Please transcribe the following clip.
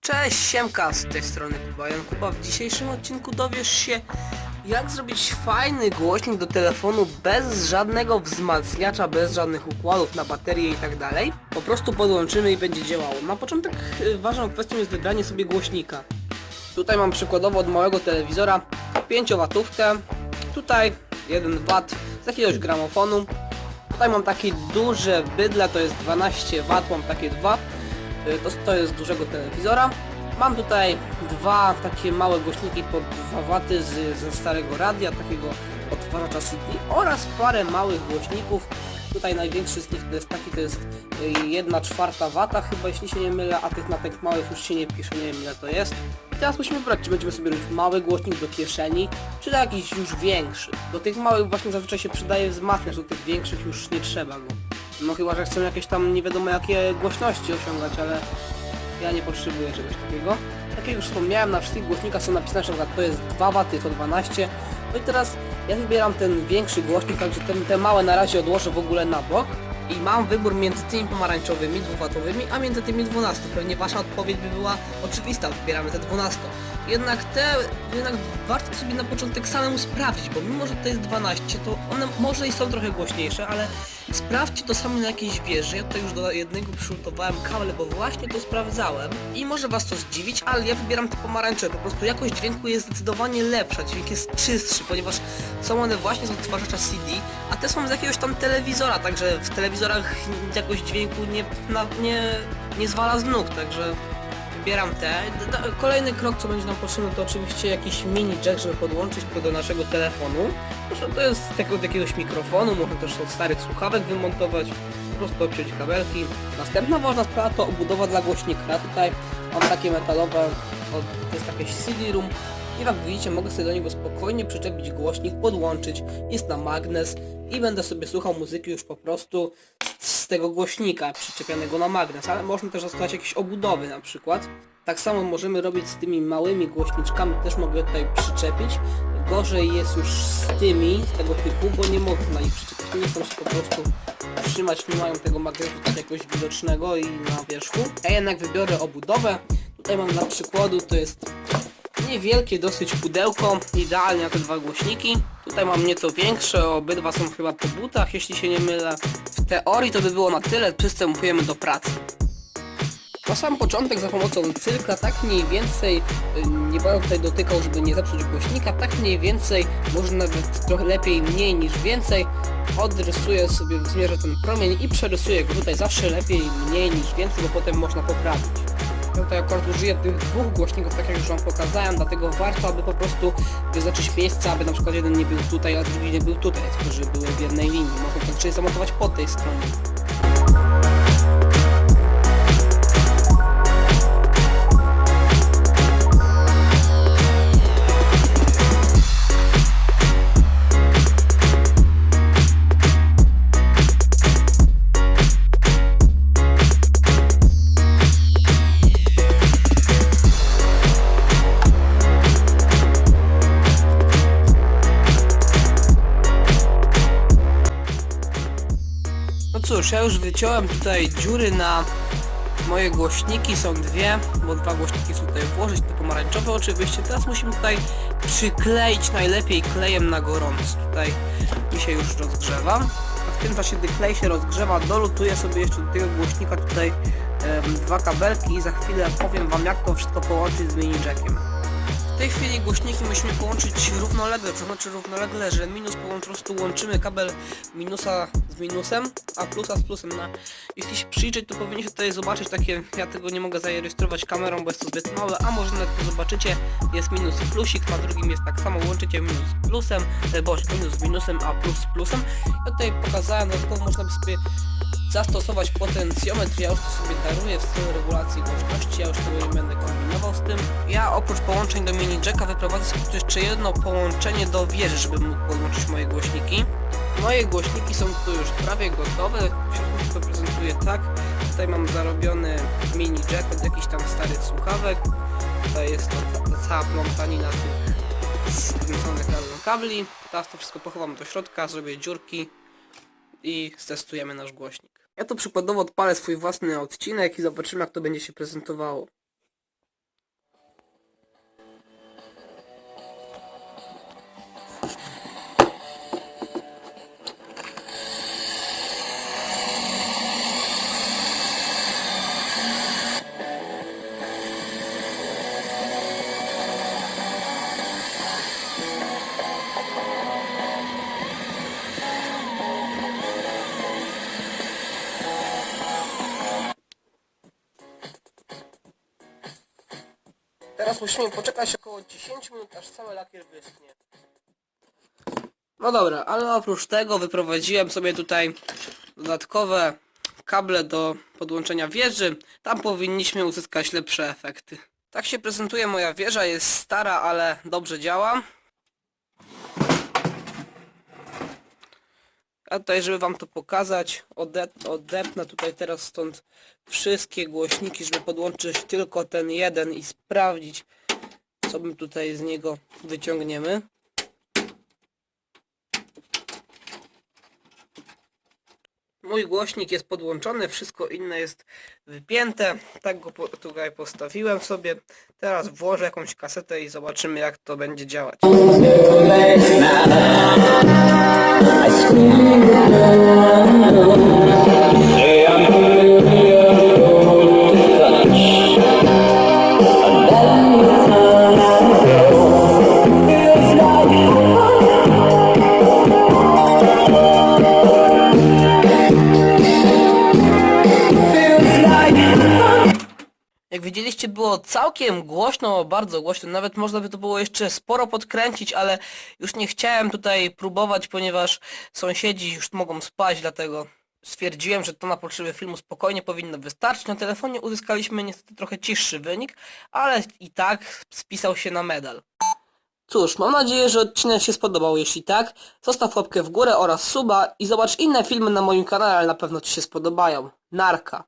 Cześć, siemka, z tej strony Kuba Jan Kuba. W dzisiejszym odcinku dowiesz się jak zrobić fajny głośnik do telefonu bez żadnego wzmacniacza, bez żadnych układów na baterię i tak dalej. Po prostu podłączymy i będzie działało. Na początek y, ważną kwestią jest wybranie sobie głośnika. Tutaj mam przykładowo od małego telewizora 5 watówkę, tutaj 1 W z jakiegoś gramofonu. Tutaj mam takie duże bydle, to jest 12 W, mam takie dwa. Y, To, to jest dużego telewizora. Mam tutaj dwa takie małe głośniki po 2 W z, ze starego radia, takiego odtwarzacza CD oraz parę małych głośników. Tutaj największy z nich to jest taki, to jest 1 czwarta wata chyba, jeśli się nie mylę, a tych na tych małych już się nie pisze, nie wiem ile to jest. I teraz musimy wybrać, czy będziemy sobie robić mały głośnik do kieszeni, czy do jakiś już większy. Do tych małych właśnie zazwyczaj się przydaje wzmacniacz, do tych większych już nie trzeba go. No chyba, że chcemy jakieś tam nie wiadomo jakie głośności osiągać, ale ja nie potrzebuję czegoś takiego. Tak jak już wspomniałem, na wszystkich głośnikach są napisane, że to jest 2 W, to 12. No i teraz ja wybieram ten większy głośnik, także ten, te małe na razie odłożę w ogóle na bok. I mam wybór między tymi pomarańczowymi, dwuwatowymi, a między tymi 12. Pewnie wasza odpowiedź by była oczywista, wybieramy te 12. Jednak te, jednak warto sobie na początek samemu sprawdzić, bo mimo, że to jest 12, to one może i są trochę głośniejsze, ale sprawdźcie to sami na jakiejś wieży. Ja tutaj już do jednego przygotowałem kabel, bo właśnie to sprawdzałem. I może was to zdziwić, ale ja wybieram te pomarańcze. Po prostu jakość dźwięku jest zdecydowanie lepsza, dźwięk jest czystszy, ponieważ są one właśnie z odtwarzacza CD, a te są z jakiegoś tam telewizora, także w telewizorach jakość dźwięku nie, na, nie, nie zwala z nóg, także wybieram te. Kolejny krok, co będzie nam potrzebny, to oczywiście jakiś mini jack, żeby podłączyć go do naszego telefonu. Proszę, to jest z tego, od jakiegoś mikrofonu, można też od starych słuchawek wymontować, po prostu obciąć kabelki. Następna ważna sprawa to obudowa dla głośnika. Tutaj mam takie metalowe, to jest takie CD-room. I jak widzicie, mogę sobie do niego spokojnie przyczepić głośnik, podłączyć, jest na magnes i będę sobie słuchał muzyki już po prostu z tego głośnika przyczepionego na magnes, ale można też zastosować jakieś obudowy na przykład. Tak samo możemy robić z tymi małymi głośniczkami, też mogę tutaj przyczepić. Gorzej jest już z tymi, z tego typu, bo nie można ich przyczepić, nie chcą się po prostu trzymać, nie mają tego magnesu tutaj jakoś widocznego i na wierzchu. Ja jednak wybiorę obudowę. Tutaj mam dla przykładu, to jest niewielkie dosyć pudełko, idealnie na te dwa głośniki. Tutaj mam nieco większe, obydwa są chyba po butach, jeśli się nie mylę. W teorii to by było na tyle, przystępujemy do pracy. Na sam początek za pomocą cylka tak mniej więcej, y, nie będę tutaj dotykał, żeby nie zepsuć głośnika, tak mniej więcej, może nawet trochę lepiej mniej niż więcej, odrysuję sobie, zmierzę ten promień i przerysuję go tutaj zawsze lepiej mniej niż więcej, bo potem można poprawić. Ja tutaj akurat użyję tych dwóch głośników, tak jak już wam pokazałem, dlatego warto, aby po prostu wyznaczyć miejsce, aby na przykład jeden nie był tutaj, a drugi nie był tutaj, tylko żeby były w jednej linii. Można czyli zamontować po tej stronie. Cóż, ja już wyciąłem tutaj dziury na moje głośniki, są dwie, bo dwa głośniki chcę tutaj włożyć, te pomarańczowe oczywiście. Teraz musimy tutaj przykleić najlepiej klejem na gorąco. Tutaj mi się już rozgrzewa. A w tym czasie, gdy klej się rozgrzewa, dolutuję sobie jeszcze do tego głośnika tutaj dwa kabelki i za chwilę powiem wam jak to wszystko połączyć z mini jackiem. W tej chwili głośniki musimy połączyć równolegle, co znaczy równolegle, że minus po prostu łączymy kabel minusa z minusem, a plusa z plusem. Na, jeśli się przyjrzeć, to powinniście tutaj zobaczyć takie, ja tego nie mogę zarejestrować kamerą, bo jest to zbyt małe, a może nawet to zobaczycie, jest minus i plusik, na drugim jest tak samo, łączycie minus z plusem, e, boż minus z minusem, a plus z plusem. Ja tutaj pokazałem, dodatkowo można by sobie zastosować potencjometr, ja już to sobie daruję w stylu regulacji głośności, ja już tego nie będę kombinował z tym. Ja oprócz połączeń do mini jacka wyprowadzę sobie jeszcze jedno połączenie do wieży, żeby mógł podłączyć moje głośniki. Moje głośniki są tu już prawie gotowe, się to prezentuje tak. Tutaj mam zarobiony mini jack od jakichś tam starych słuchawek. Tutaj jest to, cała plątanina tych skręconych razem kabli. Teraz to wszystko pochowam do środka, zrobię dziurki i stestujemy nasz głośnik. Ja tu przykładowo odpalę swój własny odcinek i zobaczymy jak to będzie się prezentowało. Teraz musimy poczekać około 10 minut, aż cały lakier wyschnie. No dobra, ale oprócz tego wyprowadziłem sobie tutaj dodatkowe kable do podłączenia wieży. Tam powinniśmy uzyskać lepsze efekty. Tak się prezentuje moja wieża, jest stara, ale dobrze działa. A tutaj, żeby wam to pokazać, ode- odepnę tutaj teraz stąd wszystkie głośniki, żeby podłączyć tylko ten jeden i sprawdzić, co my tutaj z niego wyciągniemy. Mój głośnik jest podłączony, wszystko inne jest wypięte. Tak go tutaj postawiłem sobie. Teraz włożę jakąś kasetę i zobaczymy jak to będzie działać. Było całkiem głośno, bardzo głośno, nawet można by to było jeszcze sporo podkręcić, ale już nie chciałem tutaj próbować, ponieważ sąsiedzi już mogą spać, dlatego stwierdziłem, że to na potrzeby filmu spokojnie powinno wystarczyć. Na telefonie uzyskaliśmy niestety trochę ciższy wynik, ale i tak spisał się na medal. Cóż, mam nadzieję, że odcinek się spodobał. Jeśli tak, zostaw łapkę w górę oraz suba i zobacz inne filmy na moim kanale, ale na pewno Ci się spodobają. Narka.